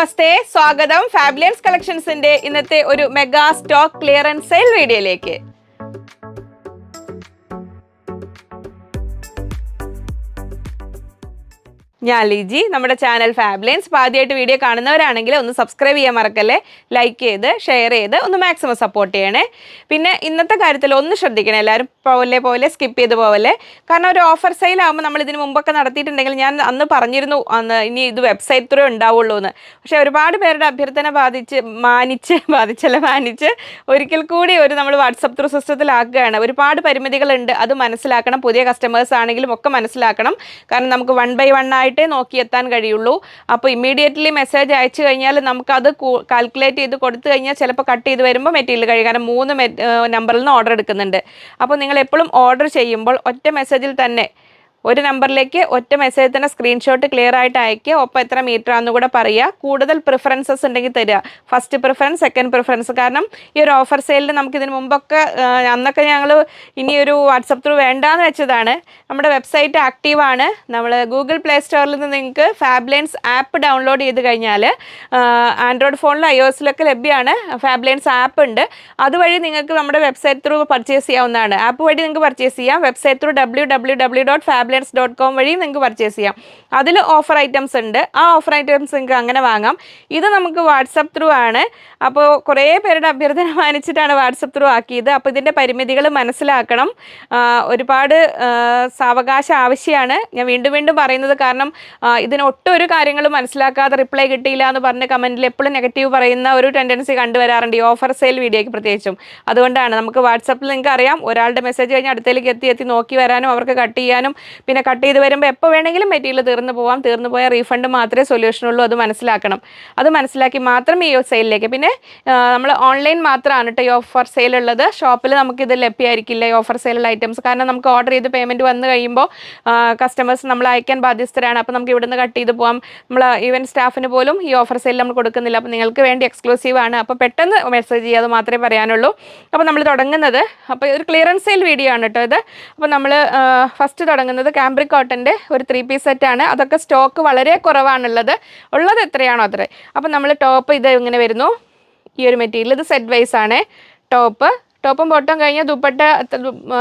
നമസ്തേ സ്വാഗതം ഫാബിലിയൻസ് കളക്ഷൻസിന്റെ ഇന്നത്തെ ഒരു മെഗാ സ്റ്റോക്ക് ക്ലിയറൻസ് സെയിൽ വീഡിയോയിലേക്ക്. ഞാൻ ലിജി നമ്മുടെ ചാനൽ ഫാബ്ലൈൻസ് ആദ്യമായിട്ട് വീഡിയോ കാണുന്നവരാണെങ്കിൽ ഒന്ന് സബ്സ്ക്രൈബ് ചെയ്യാൻ മറക്കല്ലേ? ലൈക്ക് ചെയ്ത് ഷെയർ ചെയ്ത് ഒന്ന് മാക്സിമം സപ്പോർട്ട് ചെയ്യണേ. പിന്നെ ഇന്നത്തെ കാര്യത്തിൽ ഒന്ന് ശ്രദ്ധിക്കണേ. എല്ലാവരും പോലെ പോലെ സ്കിപ്പ് ചെയ്ത് പോവല്ലേ? കാരണം ഒരു ഓഫർ സെയിൽ ആകുമ്പോൾ നമ്മൾ ഇതിന് മുമ്പൊക്കെ നടത്തിയിട്ടുണ്ടെങ്കിൽ ഞാൻ അന്ന് പറഞ്ഞിരുന്നു അന്ന് ഇനി ഇത് വെബ്സൈറ്റ് ത്രൂ ഉണ്ടാവുള്ളൂ എന്ന്. പക്ഷേ ഒരുപാട് പേരുടെ അഭ്യർത്ഥന ബാധിച്ച് മാനിച്ച് ബാധിച്ചല്ല മാനിച്ച് ഒരിക്കൽ കൂടി ഒരു നമ്മൾ വാട്സപ്പ് ത്രൂ സിസ്റ്റത്തിലാക്കുകയാണ് ഒരുപാട് പരിമിതികളുണ്ട്. അത് മനസ്സിലാക്കണം. പുതിയ കസ്റ്റമേഴ്സ് ആണെങ്കിലും ഒക്കെ മനസ്സിലാക്കണം. കാരണം നമുക്ക് വൺ ബൈ വൺ ആയിട്ടേ നോക്കിയെത്താൻ കഴിയുള്ളൂ. അപ്പോൾ ഇമ്മീഡിയറ്റ്ലി മെസ്സേജ് അയച്ചു കഴിഞ്ഞാൽ നമുക്കത് കാൽക്കുലേറ്റ് ചെയ്ത് കൊടുത്തു കഴിഞ്ഞാൽ ചിലപ്പോൾ കട്ട് ചെയ്ത് വരുമ്പോൾ മെറ്റീരിയൽ കഴിയും. കാരണം മൂന്ന് നമ്പറിൽ നിന്ന് ഓർഡർ എടുക്കുന്നുണ്ട്. അപ്പോൾ നിങ്ങൾ എപ്പോഴും ഓർഡർ ചെയ്യുമ്പോൾ ഒറ്റ മെസ്സേജിൽ തന്നെ ഒരു നമ്പറിലേക്ക് ഒറ്റ മെസ്സേജ് തന്നെ സ്ക്രീൻഷോട്ട് ക്ലിയർ ആയിട്ട് അയക്കുക ഒപ്പം എത്ര മീറ്റർ ആണെന്ന് കൂടെ പറയുക. കൂടുതൽ പ്രിഫറൻസസ് ഉണ്ടെങ്കിൽ തരിക. ഫസ്റ്റ് പ്രിഫറൻസ് സെക്കൻഡ് പ്രിഫറൻസ് കാരണം ഈ ഒരു ഓഫർ സെയിലിൽ നമുക്ക് ഇതിന് മുമ്പൊക്കെ അന്നൊക്കെ ഞങ്ങൾ ഇനി ഒരു വാട്സപ്പ് ത്രൂ വേണ്ടാന്ന് വെച്ചതാണ്. നമ്മുടെ വെബ്സൈറ്റ് ആക്റ്റീവാണ് നമ്മൾ ഗൂഗിൾ പ്ലേ സ്റ്റോറിൽ നിന്ന് നിങ്ങൾക്ക് ഫാബ്ലൈൻസ് ആപ്പ് ഡൗൺലോഡ് ചെയ്ത് കഴിഞ്ഞാൽ ആൻഡ്രോയിഡ് ഫോണിലും ഐ എസിലൊക്കെ ലഭ്യമാണ്. ഫാബ്ലൈൻസ് ആപ്പ് ഉണ്ട്. അതുവഴി നിങ്ങൾക്ക് നമ്മുടെ വെബ്സൈറ്റ് ത്രൂ പർച്ചേസ് ചെയ്യാവുന്നതാണ്. ആപ്പ് വഴി നിങ്ങൾക്ക് പർച്ചേസ് ചെയ്യാം. Website through W W W dot ഫാബ്ലൻസ് dot com വഴി നിങ്ങൾക്ക് പർച്ചേസ് ചെയ്യാം. അതിൽ ഓഫർ ഐറ്റംസ് ഉണ്ട്. ആ ഓഫർ ഐറ്റംസ് നിങ്ങൾക്ക് അങ്ങനെ വാങ്ങാം. ഇത് നമുക്ക് വാട്സപ്പ് ത്രൂ ആണ്. അപ്പോൾ കുറേ പേരുടെ അഭ്യർത്ഥന മാനിച്ചിട്ടാണ് വാട്സപ്പ് ത്രൂ ആക്കിയത്. അപ്പോൾ ഇതിന്റെ പരിമിതികൾ മനസ്സിലാക്കണം. ഒരുപാട് സാവകാശം ആവശ്യമാണ്. ഞാൻ വീണ്ടും വീണ്ടും പറയുന്നത് കാരണം ആ, ഇതിന് ഒട്ടും ഒരു കാര്യങ്ങളും മനസ്സിലാക്കാതെ റിപ്ലൈ കിട്ടിയില്ല എന്ന് പറഞ്ഞ കമന്റിൽ എപ്പോഴും നെഗറ്റീവ് പറയുന്ന ഒരു ടെൻഡൻസി കണ്ടുവരാറുണ്ട്. ഈ ഓഫർ സെയിൽ വീഡിയോയ്ക്ക് പ്രത്യേകിച്ചും. അതുകൊണ്ടാണ് നമുക്ക് വാട്സപ്പിൽ നിങ്ങൾക്ക് അറിയാം. ഒരാളുടെ മെസ്സേജ് കഴിഞ്ഞ് അടുത്തേക്ക് എത്തി എത്തി നോക്കി വരാനും അവർക്ക് കട്ട് ചെയ്യാനും പിന്നെ കട്ട് ചെയ്ത് വരുമ്പോൾ എപ്പോൾ വേണമെങ്കിലും മെറ്റീരിയൽ തീർന്നു പോവാം. തീർന്നു പോയാൽ റീഫണ്ട് മാത്രമേ സൊല്യൂഷനുള്ളൂ അത് മനസ്സിലാക്കണം. അത് മനസ്സിലാക്കി മാത്രം ഈ സെയിലിലേക്ക് പിന്നെ നമ്മൾ ഓൺലൈൻ മാത്രമാണ് കേട്ടോ ഈ ഓഫർ സെയിൽ ഉള്ളത്. ഷോപ്പിൽ നമുക്കിത് ലഭ്യമായിരിക്കില്ല ഈ ഓഫർ സെയിലുള്ള ഐറ്റംസ് കാരണം നമുക്ക് ഓർഡർ ചെയ്ത് പേയ്മെന്റ് വന്നു കഴിയുമ്പോൾ കസ്റ്റമേഴ്സ് നമ്മൾ അയക്കാൻ ബാധ്യസ്ഥരാണ്. അപ്പോൾ നമുക്ക് ഇവിടുന്ന് കട്ട് ചെയ്ത് പോകാം നമ്മൾ ഈവൻ സ്റ്റാഫിന് പോലും ഈ ഓഫർ സെയിൽ നമ്മൾ കൊടുക്കുന്നില്ല. അപ്പോൾ നിങ്ങൾക്ക് വേണ്ടി എക്സ്ക്ലൂസീവ് ആണ്. അപ്പോൾ പെട്ടെന്ന് മെസ്സേജ് ചെയ്യാതെ മാത്രമേ പറയാനുള്ളൂ. അപ്പോൾ നമ്മൾ തുടങ്ങുന്നത് അപ്പോൾ ഒരു ക്ലിയറൻസ് സെയിൽ വീഡിയോ ആണ് കേട്ടോ ഇത്. അപ്പോൾ നമ്മൾ ഫസ്റ്റ് തുടങ്ങുന്നത് കാംബ്രിക് കോട്ടന്റെ ഒരു ത്രീ പീസ് സെറ്റാണ് അതൊക്കെ സ്റ്റോക്ക് വളരെ കുറവാണുള്ളത്. ഉള്ളത് എത്രയാണോ അത്ര. അപ്പം നമ്മൾ ടോപ്പ് ഇത് ഇങ്ങനെ വരുന്നു? ഈ ഒരു മെറ്റീരിയൽ ഇത് സെറ്റ് വൈസ് ആണ്. ടോപ്പ് ടോപ്പും ബോട്ടം കഴിഞ്ഞാൽ ദുപ്പട്ട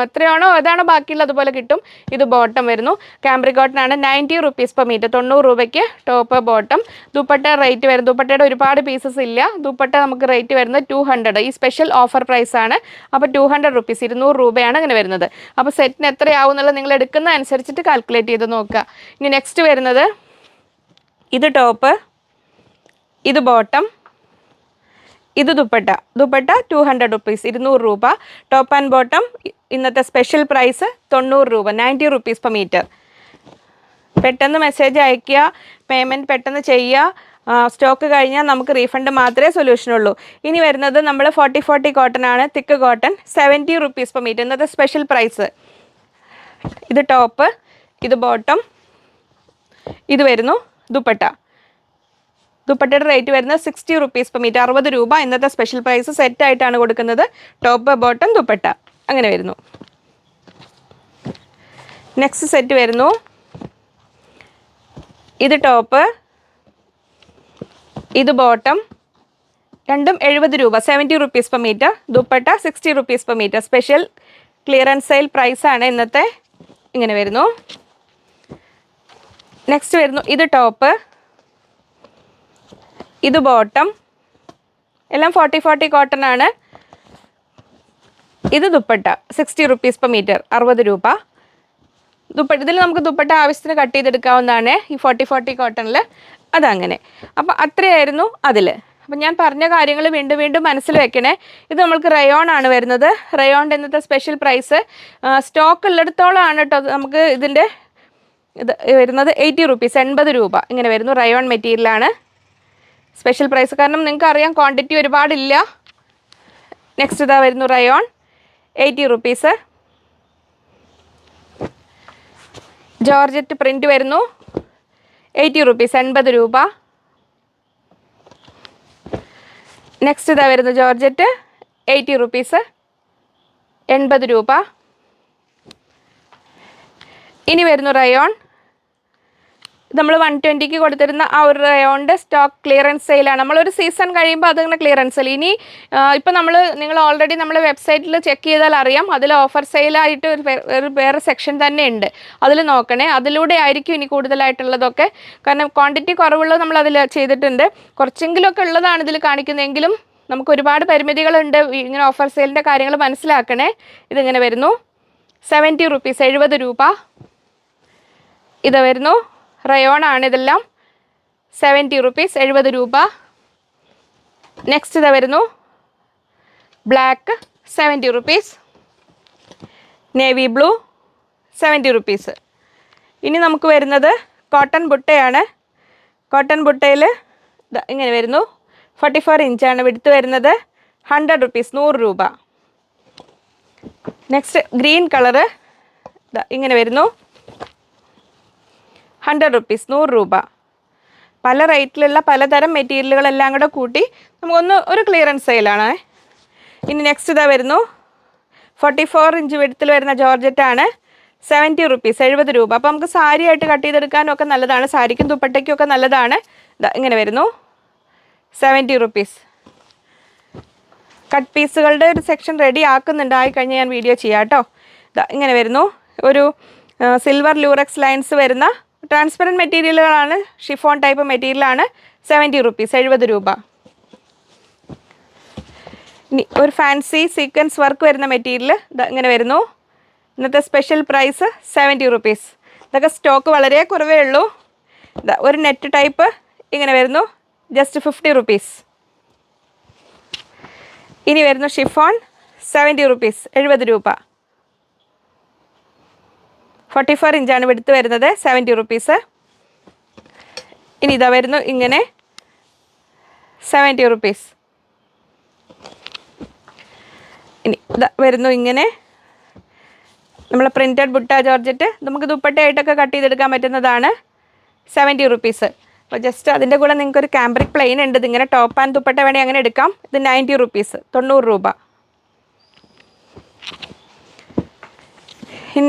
എത്രയാണോ അതാണോ ബാക്കിയുള്ള അതുപോലെ കിട്ടും. ഇത് ബോട്ടം വരുന്നു. ക്യാമ്പ്രി കോട്ടൺ ആണ് നയന്റി റുപ്പീസ് പെർ മീറ്റർ. തൊണ്ണൂറ് രൂപയ്ക്ക് ടോപ്പ് ബോട്ടം. ദുപ്പട്ട റേറ്റ് വരും ദുപ്പട്ടയുടെ ഒരുപാട് പീസസ് ഇല്ല. ദുപ്പട്ട നമുക്ക് റേറ്റ് വരുന്നത് ടു ഹൺഡ്രഡ് ഈ സ്പെഷ്യൽ ഓഫർ പ്രൈസ് ആണ്. അപ്പോൾ ടു ഹൺഡ്രഡ് റുപ്പീസ്. ഇരുന്നൂറ് രൂപയാണ് അങ്ങനെ വരുന്നത്. അപ്പോൾ സെറ്റിന് എത്രയാവും എന്നുള്ളത് നിങ്ങൾ എടുക്കുന്ന അനുസരിച്ചിട്ട് കാൽക്കുലേറ്റ് ചെയ്ത് നോക്കുക. ഇനി നെക്സ്റ്റ് വരുന്നത്. ഇത് ടോപ്പ്. ഇത് ബോട്ടം. ഇത് dupatta. Dupatta two hundred rupees ഇരുന്നൂറ് രൂപ. ടോപ്പ് ആൻഡ് ബോട്ടം ഇന്നത്തെ സ്പെഷ്യൽ പ്രൈസ് തൊണ്ണൂറ് രൂപ നയന്റി റുപ്പീസ് പെർ മീറ്റർ പെട്ടെന്ന് മെസ്സേജ് അയയ്ക്കുക പേയ്മെന്റ് പെട്ടെന്ന് ചെയ്യുക സ്റ്റോക്ക് കഴിഞ്ഞാൽ നമുക്ക് റീഫണ്ട് മാത്രമേ സൊല്യൂഷൻ ഉള്ളൂ. ഇനി വരുന്നത് നമ്മൾ ഫോർട്ടി ഫോർട്ടി കോട്ടൺ ആണ്. Thick cotton seventy rupees per metre ഇന്നത്തെ സ്പെഷ്യൽ പ്രൈസ് ഇത് ടോപ്പ് ഇത് ബോട്ടം ഇത് വരുന്നു ദുപ്പട്ട. ദുപ്പട്ടയുടെ റേറ്റ് വരുന്നത് സിക്സ്റ്റി റുപ്പീസ് പെർ മീറ്റർ അറുപത് രൂപ. ഇന്നത്തെ സ്പെഷ്യൽ പ്രൈസ് സെറ്റ് ആയിട്ടാണ് കൊടുക്കുന്നത്. Top bottom dupatta. അങ്ങനെ വരുന്നു. നെക്സ്റ്റ് സെറ്റ് വരുന്നു. ഇത് ടോപ്പ് ഇത് ബോട്ടം രണ്ടും എഴുപത് രൂപ seventy rupees per metre. Dupatta sixty rupees per metre. Special clearance sale പ്രൈസാണ് ഇന്നത്തെ. ഇങ്ങനെ വരുന്നു. നെക്സ്റ്റ് വരുന്നു. ഇത് ടോപ്പ് ഇത് ബോട്ടം എല്ലാം ഫോർട്ടി ഫോർട്ടി കോട്ടൺ ആണ്. ഇത് dupatta sixty rupees per metre അറുപത് രൂപ. ദുപ്പട്ട ഇതിൽ നമുക്ക് ദുപ്പട്ട ആവശ്യത്തിന് കട്ട് ചെയ്തെടുക്കാവുന്നതാണ് ഈ ഫോർട്ടി ഫോർട്ടി കോട്ടണിൽ അതങ്ങനെ. അപ്പോൾ അത്രയായിരുന്നു അതിൽ. അപ്പം ഞാൻ പറഞ്ഞ കാര്യങ്ങൾ വീണ്ടും വീണ്ടും മനസ്സിൽ വെക്കണേ. ഇത് നമ്മൾക്ക് റയോൺ ആണ് വരുന്നത്. റയോണിന്റെ ഇന്നത്തെ സ്പെഷ്യൽ പ്രൈസ് സ്റ്റോക്ക് ഉള്ളിടത്തോളമാണ് കേട്ടോ നമുക്ക് ഇതിന്റെ ഇത് വരുന്നത് എയ്റ്റി റുപ്പീസ് എൺപത് രൂപ. ഇങ്ങനെ വരുന്നു റയോൺ മെറ്റീരിയലാണ് സ്പെഷ്യൽ പ്രൈസ് കാരണം നിങ്ങൾക്ക് അറിയാം ക്വാണ്ടിറ്റി ഒരുപാടില്ല. നെക്സ്റ്റ് ഇതാ വരുന്നു rayon eighty rupees georgette print വരുന്നു. എയ്റ്റി റുപ്പീസ് എൺപത് രൂപ. നെക്സ്റ്റ് ഇതാ വരുന്നു ജോർജറ്റ് എയ്റ്റി റുപ്പീസ് എൺപത് രൂപ. ഇനി വരുന്നു റയോൺ നമ്മൾ വൺ ട്വന്റിക്ക് കൊടുത്തിരുന്ന ആ ഒരു റയോണിന്റെ സ്റ്റോക്ക് ക്ലിയറൻസ് സെയിലാണ് നമ്മളൊരു സീസൺ കഴിയുമ്പോൾ അതിങ്ങനെ ക്ലിയറൻസ് സെയിൽ ഇനി ഇപ്പം നമ്മൾ നിങ്ങൾ ഓൾറെഡി നമ്മൾ വെബ്സൈറ്റിൽ ചെക്ക് ചെയ്താൽ അറിയാം. അതിൽ ഓഫർ സെയിലായിട്ട് ഒരു ഒരു വേറെ സെക്ഷൻ തന്നെ ഉണ്ട്. അതിൽ നോക്കണേ. അതിലൂടെ ആയിരിക്കും ഇനി കൂടുതലായിട്ടുള്ളതൊക്കെ. കാരണം ക്വാണ്ടിറ്റി കുറവുള്ളത് നമ്മൾ അതിൽ ചെയ്തിട്ടുണ്ട്. കുറച്ചെങ്കിലുമൊക്കെ ഉള്ളതാണ് ഇതിൽ കാണിക്കുന്നതെങ്കിലും നമുക്ക് ഒരുപാട് പരിമിതികളുണ്ട്. ഇങ്ങനെ ഓഫർ സെയിലിന്റെ കാര്യങ്ങൾ മനസ്സിലാക്കണേ. ഇതിങ്ങനെ വരുന്നു. സെവന്റി റുപ്പീസ് എഴുപത് രൂപ. ഇത് വരുന്നു. റയോൺ ആണ് ഇതെല്ലാം. സെവന്റി റുപ്പീസ് എഴുപത് രൂപ. നെക്സ്റ്റ് ഇത് വരുന്നു. Black seventy rupees navy blue seventy rupees ഇനി നമുക്ക് വരുന്നത് കോട്ടൺ ബുട്ടയാണ്. കോട്ടൺ ബുട്ടയിൽ ഇങ്ങനെ വരുന്നു. ഫോർട്ടി ഫോർ ഇഞ്ചാണ് വിടുത്ത് വരുന്നത്. ഹൺഡ്രഡ് റുപ്പീസ് നൂറ് രൂപ. നെക്സ്റ്റ് ഗ്രീൻ കളറ് ഇങ്ങനെ വരുന്നു. ഹൺഡ്രഡ് റുപ്പീസ് നൂറ് രൂപ. പല റേറ്റിലുള്ള പലതരം മെറ്റീരിയലുകളെല്ലാം കൂടെ കൂട്ടി നമുക്കൊന്ന് ഒരു ക്ലിയറൻസ് സെയിലാണ് ഇനി നെക്സ്റ്റ് ഇതാ വരുന്നു. ഫോർട്ടി ഫോർ ഇഞ്ച് വെടുത്തിൽ വരുന്ന ജോർജറ്റാണ് സെവന്റി റുപ്പീസ് എഴുപത് രൂപ. അപ്പോൾ നമുക്ക് സാരി ആയിട്ട് കട്ട് ചെയ്തെടുക്കാനും ഒക്കെ നല്ലതാണ്. സാരിക്കും ദുപ്പട്ടയ്ക്കും ഒക്കെ നല്ലതാണ്. ഇങ്ങനെ വരുന്നു. സെവന്റി റുപ്പീസ് കട്ട് പീസുകളുടെ ഒരു സെക്ഷൻ റെഡി ആക്കുന്നുണ്ട്. ആയി കഴിഞ്ഞ് ഞാൻ വീഡിയോ ചെയ്യാം കേട്ടോ. ഇങ്ങനെ വരുന്നു. ഒരു സിൽവർ ലൂറക്സ് ലൈൻസ് വരുന്ന ട്രാൻസ്പെറന്റ് മെറ്റീരിയലുകളാണ് ഷിഫോൺ ടൈപ്പ് മെറ്റീരിയലാണ് സെവന്റി റുപ്പീസ് എഴുപത് രൂപ. ഒരു ഫാൻസി സീക്വൻസ് വർക്ക് വരുന്ന മെറ്റീരിയൽ ഇങ്ങനെ വരുന്നു. ഇന്നത്തെ സ്പെഷ്യൽ പ്രൈസ് സെവന്റി റുപ്പീസ് ഇതൊക്കെ സ്റ്റോക്ക് വളരെ കുറവേ ഉള്ളൂ. ഒരു നെറ്റ് ടൈപ്പ് ഇങ്ങനെ വരുന്നു ജസ്റ്റ് ഫിഫ്റ്റി റുപ്പീസ് ഇനി വരുന്നു ഷിഫോൺ സെവന്റി റുപ്പീസ് എഴുപത് രൂപ. ഫോർട്ടി ഫോർ ഇഞ്ചാണ് വെടുത്ത് വരുന്നത് സെവന്റി റുപ്പീസ്. ഇനി ഇതാ വരുന്നു ഇങ്ങനെ സെവന്റി റുപ്പീസ്. ഇനി ഇതാ വരുന്നു ഇങ്ങനെ നമ്മൾ പ്രിന്റഡ് ബുട്ട ജോർജറ്റ്. നമുക്ക് ദുപ്പട്ടയായിട്ടൊക്കെ കട്ട് ചെയ്തെടുക്കാൻ പറ്റുന്നതാണ് സെവന്റി റുപ്പീസ്. അപ്പോൾ ജസ്റ്റ് അതിന്റെ കൂടെ നിങ്ങൾക്ക് ഒരു ക്യാമ്പ്രിക് പ്ലെയിൻ ഉണ്ട്. ഇതിങ്ങനെ ടോപ്പ് ആൻഡ് ദുപ്പട്ട വേണമെങ്കിൽ അങ്ങനെ എടുക്കാം. ഇത് നയന്റി റുപ്പീസ് തൊണ്ണൂറ് രൂപ.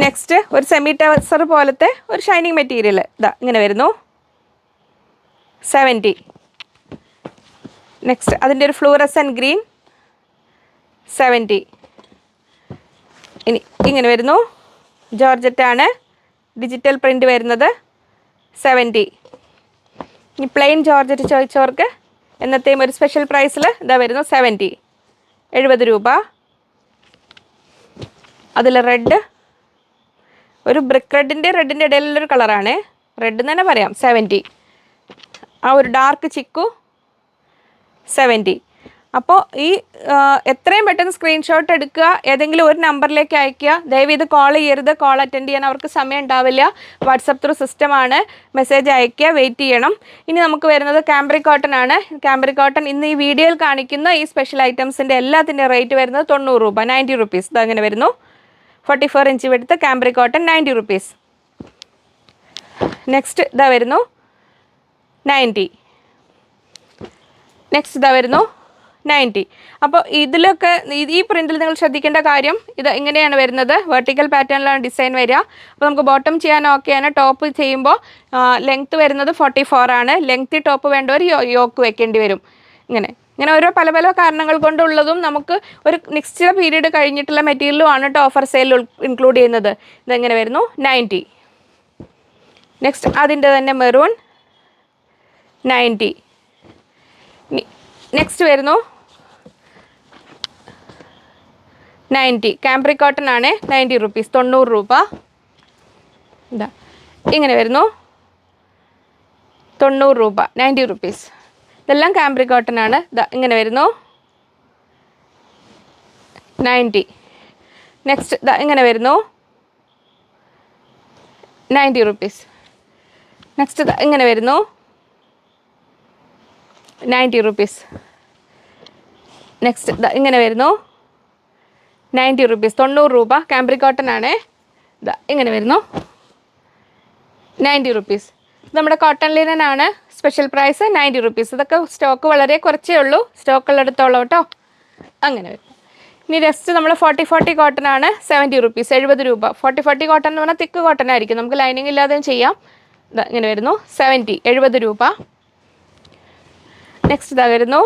നെക്സ്റ്റ് ഒരു സെമി ടെസർ പോലത്തെ ഒരു ഷൈനിങ് മെറ്റീരിയൽ ഇതാ ഇങ്ങനെ വരുന്നു. സെവന്റി നെക്സ്റ്റ് അതിന്റെ ഒരു ഫ്ലൂറസൻ ഗ്രീൻ സെവന്റി ഇനി ഇങ്ങനെ വരുന്നു. ജോർജറ്റാണ് ഡിജിറ്റൽ പ്രിന്റ് വരുന്നത്. സെവന്റി ഇനി പ്ലെയിൻ ജോർജറ്റ് ചോദിച്ചവർക്ക് എന്നത്തെയും ഒരു സ്പെഷ്യൽ പ്രൈസിൽ ഇതാ വരുന്നു സെവന്റി എഴുപത് രൂപ. അതിൽ റെഡ് ഒരു ബ്രിക്ക് റെഡിന്റെ റെഡിന്റെ ഇടയിലുള്ളൊരു കളറാണ് റെഡ് എന്ന് തന്നെ പറയാം സെവന്റി ആ ഒരു ഡാർക്ക് ചിക്കു സെവന്റി അപ്പോൾ ഈ എത്രയും പെട്ടെന്ന് സ്ക്രീൻഷോട്ട് എടുക്കുക ഏതെങ്കിലും ഒരു നമ്പറിലേക്ക് അയയ്ക്കുക. ദയവ് ഇത് കോൾ ചെയ്യരുത് കോൾ അറ്റൻഡ് ചെയ്യാൻ അവർക്ക് സമയം ഉണ്ടാവില്ല. വാട്സപ്പ് ത്രൂ സിസ്റ്റമാണ് മെസ്സേജ് അയയ്ക്കുക വെയിറ്റ് ചെയ്യണം. ഇനി നമുക്ക് വരുന്നത് കാംബ്രി കോട്ടൺ ആണ്. കാംബ്രി കോട്ടൺ ഇന്ന് ഈ വീഡിയോയിൽ കാണിക്കുന്ന ഈ സ്പെഷ്യൽ ഐറ്റംസിന്റെ എല്ലാത്തിന്റെ റേറ്റ് വരുന്നത് തൊണ്ണൂറ് രൂപ നയന്റി റുപ്പീസ് ഇതങ്ങനെ വരുന്നു. Forty four inch വെടുത്ത് cambric cotton ninety rupees next ഇതാ വരുന്നു നയന്റി. നെക്സ്റ്റ് ഇതാ വരുന്നു നയന്റി. അപ്പോൾ ഇതിലൊക്കെ ഈ പ്രിന്റിൽ നിങ്ങൾ ശ്രദ്ധിക്കേണ്ട കാര്യം ഇത് ഇങ്ങനെയാണ് വരുന്നത്. വെർട്ടിക്കൽ പാറ്റേണിലാണ് ഡിസൈൻ വരിക. അപ്പോൾ നമുക്ക് ബോട്ടം ചെയ്യാൻ ഓക്കെയാണ് ടോപ്പ് ചെയ്യുമ്പോൾ ലെങ്ത്ത് വരുന്നത് ഫോർട്ടി ഫോർ ആണ്. ലെങ്ത്തി ടോപ്പ് വേണ്ടവർ യോക്ക് വെക്കേണ്ടി വരും. ഇങ്ങനെ. ഇങ്ങനെ ഓരോ പല പല കാരണങ്ങൾ കൊണ്ടുള്ളതും നമുക്ക് ഒരു നിശ്ചിത പീരീഡ് കഴിഞ്ഞിട്ടുള്ള മെറ്റീരിയലും ആണ് കേട്ടോ ഓഫർ സെയിൽ ഇൻക്ലൂഡ് ചെയ്യുന്നത്. ഇതെങ്ങനെ വരുന്നു? നയന്റി. നെക്സ്റ്റ് അതിന്റെ തന്നെ മെറൂൺ നയന്റി. നെക്സ്റ്റ് വരുന്നു. നയന്റി. കാംബ്രി കോട്ടൺ ആണ് നയന്റി റുപ്പീസ് തൊണ്ണൂറ് രൂപ. ഇതാ. ഇങ്ങനെ വരുന്നു. തൊണ്ണൂറ് രൂപ നയന്റി റുപ്പീസ് ഇതെല്ലാം കാംബ്രി കോട്ടൺ ആണ്. ഇങ്ങനെ വരുന്നു. നയന്റി നെക്സ്റ്റ് ഇങ്ങനെ വരുന്നു. നയന്റി റുപ്പീസ് നെക്സ്റ്റ് ഇങ്ങനെ വരുന്നു. നയന്റി റുപ്പീസ് നെക്സ്റ്റ് ഇങ്ങനെ വരുന്നു. നയന്റി റുപ്പീസ് തൊണ്ണൂറ് രൂപ കാംബ്രി കോട്ടൺ ആണേ. ഇങ്ങനെ വരുന്നു. നയന്റി റുപ്പീസ് നമ്മുടെ കോട്ടൺ ലിനൻ ആണ്. സ്പെഷ്യൽ പ്രൈസ് നയന്റി റുപ്പീസ് ഇതൊക്കെ സ്റ്റോക്ക് വളരെ കുറച്ചേ ഉള്ളൂ. സ്റ്റോക്ക് ഉള്ളിടത്തോളം കേട്ടോ അങ്ങനെ വരും. ഇനി നെക്സ്റ്റ് നമ്മൾ ഫോർട്ടി ഫോർട്ടി കോട്ടൺ ആണ്. സെവന്റി റുപ്പീസ് എഴുപത് രൂപ. ഫോർട്ടി ഫോർട്ടി കോട്ടൺ എന്ന് പറഞ്ഞാൽ തിക്ക് കോട്ടൺ ആയിരിക്കും. നമുക്ക് ലൈനിങ് ഇല്ലാതെയും ചെയ്യാം. ഇങ്ങനെ വരുന്നു. സെവന്റി എഴുപത് രൂപ. നെക്സ്റ്റ് ഇതാ വരുന്നു.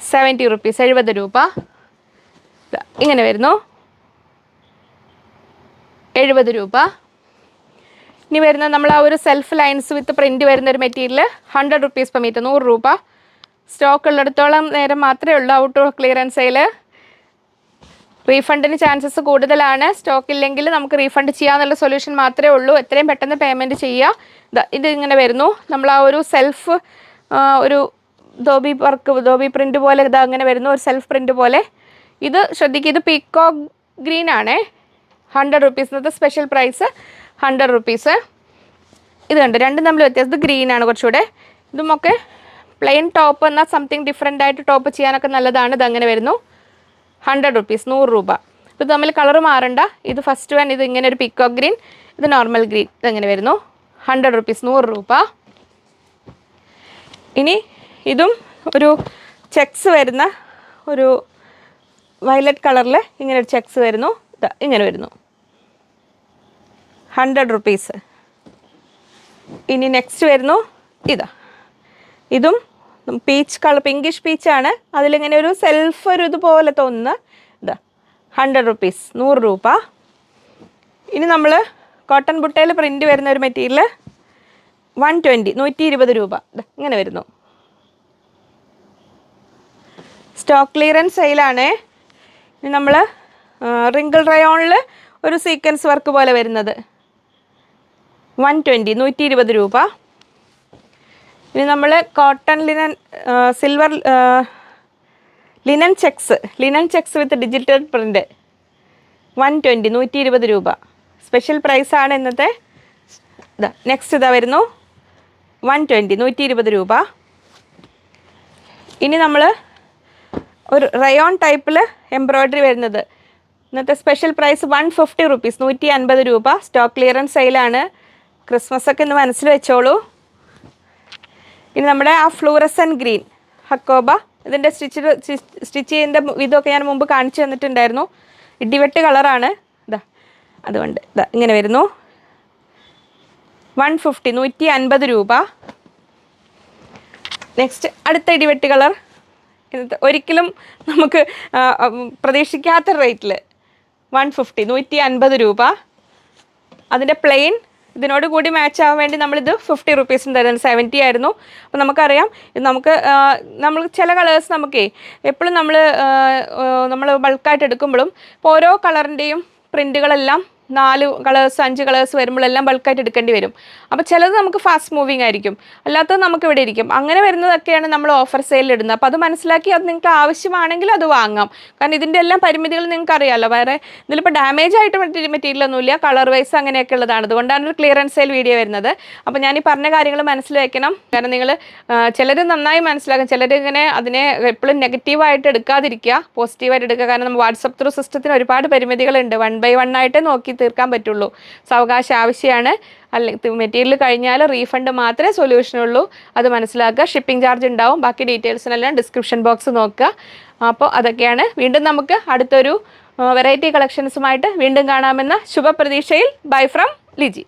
സെവന്റി റുപ്പീസ് എഴുപത് രൂപ. ഇങ്ങനെ വരുന്നു. എഴുപത് രൂപ. ഇനി വരുന്ന നമ്മൾ ആ ഒരു സെൽഫ് ലൈൻസ് വിത്ത് പ്രിന്റ് വരുന്ന ഒരു material hundred rupees per metre നൂറ് രൂപ. സ്റ്റോക്ക് ഉള്ളിടത്തോളം നേരം മാത്രമേ ഉള്ളൂ ഔട്ട് ഓഫ് സെയിൽ റീഫണ്ടിന് ചാൻസസ് കൂടുതലാണ്. സ്റ്റോക്ക് ഇല്ലെങ്കിൽ നമുക്ക് റീഫണ്ട് ചെയ്യാമെന്നുള്ള സൊല്യൂഷൻ മാത്രമേ ഉള്ളൂ. എത്രയും പെട്ടെന്ന് പേയ്മെന്റ് ചെയ്യുക ഇത് ഇങ്ങനെ വരുന്നു. നമ്മൾ ആ ഒരു സെൽഫ് ഒരു ധോബി വർക്ക് ധോബി പ്രിന്റ് പോലെ ഇത് അങ്ങനെ വരുന്നു. ഒരു സെൽഫ് പ്രിന്റ് പോലെ. ഇത് ശ്രദ്ധിക്കുക ഇത് പീക്കോ ഗ്രീൻ ആണേ. ഹൺഡ്രഡ് ഇന്നത്തെ സ്പെഷ്യൽ പ്രൈസ് ഹൺഡ്രഡ് റുപ്പീസ് ഇത് കണ്ട്? രണ്ടും തമ്മിൽ വ്യത്യാസം. ഗ്രീൻ ആണ് കുറച്ചുകൂടെ. ഇതുമൊക്കെ പ്ലെയിൻ ടോപ്പ് എന്നാൽ സംതിങ് ഡിഫറെന്റ് ആയിട്ട് ടോപ്പ് ചെയ്യാനൊക്കെ നല്ലതാണ്. ഇതങ്ങനെ വരുന്നു. ഹൺഡ്രഡ് റുപ്പീസ് നൂറ് രൂപ. ഇത് തമ്മിൽ കളർ മാറണ്ട. ഇത് ഫസ്റ്റ് വൺ ഇത് ഇങ്ങനെ ഒരു പിക്കോ ഗ്രീൻ ഇത് നോർമൽ ഗ്രീൻ ഇതങ്ങനെ വരുന്നു. ഹൺഡ്രഡ് റുപ്പീസ് നൂറ് രൂപ. ഇനി ഇതും ഒരു ചെക്സ് വരുന്ന ഒരു വയലറ്റ് കളറിൽ ഇങ്ങനെ ഒരു ചെക്സ് വരുന്നു. ഇങ്ങനെ വരുന്നു. ഹൺഡ്രഡ് റുപ്പീസ് ഇനി നെക്സ്റ്റ് വരുന്നു ഇതാ. ഇതും പീച്ച് കളർ പിങ്കിഷ് പീച്ചാണ് അതിലിങ്ങനെ ഒരു സെൽഫ് ഒരു ഇതുപോലെ തോന്നുന്ന ഇതാ. ഹൺഡ്രഡ് റുപ്പീസ് നൂറ് രൂപ. ഇനി നമ്മൾ കോട്ടൺ ബുട്ടയിൽ പ്രിന്റ് വരുന്ന ഒരു മെറ്റീരിയൽ വൺ ട്വന്റി നൂറ്റി ഇരുപത് രൂപ ഇങ്ങനെ വരുന്നു. സ്റ്റോക്ക് ക്ലിയറൻസ് സെയിലാണ് ഇനി നമ്മൾ റിങ്കിൾ റയോണിൽ ഒരു സീക്വൻസ് വർക്ക് പോലെ വരുന്നത്. വൺ ട്വന്റി നൂറ്റി ഇരുപത് രൂപ. ഇനി നമ്മൾ cotton linen silver linen checks linen checks with digital print one twenty നൂറ്റി ഇരുപത് രൂപ. സ്പെഷ്യൽ പ്രൈസാണ് ഇന്നത്തെ. നെക്സ്റ്റ് ഇതാ വരുന്നു. വൺ ട്വന്റി നൂറ്റി ഇരുപത് രൂപ. ഇനി നമ്മൾ ഒരു റയോൺ ടൈപ്പിൽ എംബ്രോയ്ഡറി വരുന്നത്. ഇന്നത്തെ special price one fifty rupees നൂറ്റി അൻപത് രൂപ സ്റ്റോക്ക് ക്ലിയറൻസ് സെയിലാണ് ക്രിസ്മസ് ഒക്കെ ഇന്ന് മനസ്സിൽ വെച്ചോളൂ. ഇനി നമ്മുടെ ആ ഫ്ലൂറസൻ ഗ്രീൻ ഹക്കോബ ഇതിന്റെ സ്റ്റിച്ച് സ്റ്റിച്ച് ചെയ്യുന്ന ഇതൊക്കെ ഞാൻ മുമ്പ് കാണിച്ചു തന്നിട്ടുണ്ടായിരുന്നു. ഇടിവെട്ട് കളറാണ്. ഇതാ അതുകൊണ്ട് ഇതാ ഇങ്ങനെ വരുന്നു. വൺ ഫിഫ്റ്റി നൂറ്റി അൻപത് രൂപ. നെക്സ്റ്റ് അടുത്ത ഇടിവെട്ട് കളർ. ഒരിക്കലും നമുക്ക് പ്രതീക്ഷിക്കാത്ത റേറ്റിൽ വൺ ഫിഫ്റ്റി നൂറ്റി അൻപത് രൂപ. അതിന്റെ പ്ലെയിൻ ഇതിനോട് കൂടി മാച്ച് ആവാൻ വേണ്ടി നമ്മളിത് ഫിഫ്റ്റി റുപ്പീസിന് തരുന്നത്. സെവന്റി ആയിരുന്നു. അപ്പോൾ നമുക്കറിയാം നമുക്ക് നമ്മൾ ചില കളേഴ്സ് നമുക്കേ എപ്പോഴും നമ്മൾ നമ്മൾ ബൾക്കായിട്ട് എടുക്കുമ്പോഴും ഇപ്പോൾ ഓരോ കളറിന്റെയും പ്രിന്റുകളെല്ലാം നാല് കളേഴ്സ് അഞ്ച് കളേഴ്സ് വരുമ്പോഴെല്ലാം ബൾക്കായിട്ട് എടുക്കേണ്ടി വരും. അപ്പോൾ ചിലത് നമുക്ക് ഫാസ്റ്റ് മൂവിങ് ആയിരിക്കും. അല്ലാത്തത് നമുക്ക് ഇവിടെ ഇരിക്കും. അങ്ങനെ വരുന്നതൊക്കെയാണ് നമ്മൾ ഓഫർ സെയിലിൽ ഇടുന്നത്. അപ്പോൾ അത് മനസ്സിലാക്കി അത് നിങ്ങൾക്ക് ആവശ്യമാണെങ്കിൽ അത് വാങ്ങാം. കാരണം ഇതിന്റെ എല്ലാം പരിമിതികൾ നിങ്ങൾക്ക് അറിയാമല്ലോ വേറെ ഇതിലിപ്പോൾ ഡാമേജ് ആയിട്ട് മെറ്റീരിയൽ ഒന്നുമില്ല. കളർ വൈസ് അങ്ങനെയൊക്കെ ഉള്ളതാണ്. അതുകൊണ്ടാണ് ഒരു ക്ലിയറൻസ് സെയിൽ വീഡിയോ വരുന്നത്. അപ്പോൾ ഞാൻ ഈ പറഞ്ഞ കാര്യങ്ങൾ മനസ്സിൽ വയ്ക്കണം കാരണം നിങ്ങൾ ചിലർ നന്നായി മനസ്സിലാക്കും. ചിലർ ഇങ്ങനെ അതിനെ എപ്പോഴും നെഗറ്റീവായിട്ട് എടുക്കാതിരിക്കുക പോസിറ്റീവായിട്ട് എടുക്കുക. കാരണം നമ്മൾ വാട്സപ്പ് ത്രൂ സിസ്റ്റത്തിന് ഒരുപാട് പരിമിതികളുണ്ട്. വൺ ബൈ വൺ ആയിട്ട് നോക്കി തീർക്കാൻ പറ്റുള്ളൂ. സാവകാശ ആവശ്യമാണ് അല്ലെങ്കിൽ മെറ്റീരിയൽ കഴിഞ്ഞാൽ റീഫണ്ട് മാത്രമേ സൊല്യൂഷനുള്ളൂ അത് മനസ്സിലാക്കുക. ഷിപ്പിംഗ് ചാർജ് ഉണ്ടാവും. ബാക്കി ഡീറ്റെയിൽസിനെല്ലാം ഡിസ്ക്രിപ്ഷൻ ബോക്സ് നോക്കുക. അപ്പോൾ അതൊക്കെയാണ്. വീണ്ടും നമുക്ക് അടുത്തൊരു വെറൈറ്റി കളക്ഷൻസുമായിട്ട് വീണ്ടും കാണാമെന്ന ശുഭപ്രതീക്ഷയിൽ. Bye from Liji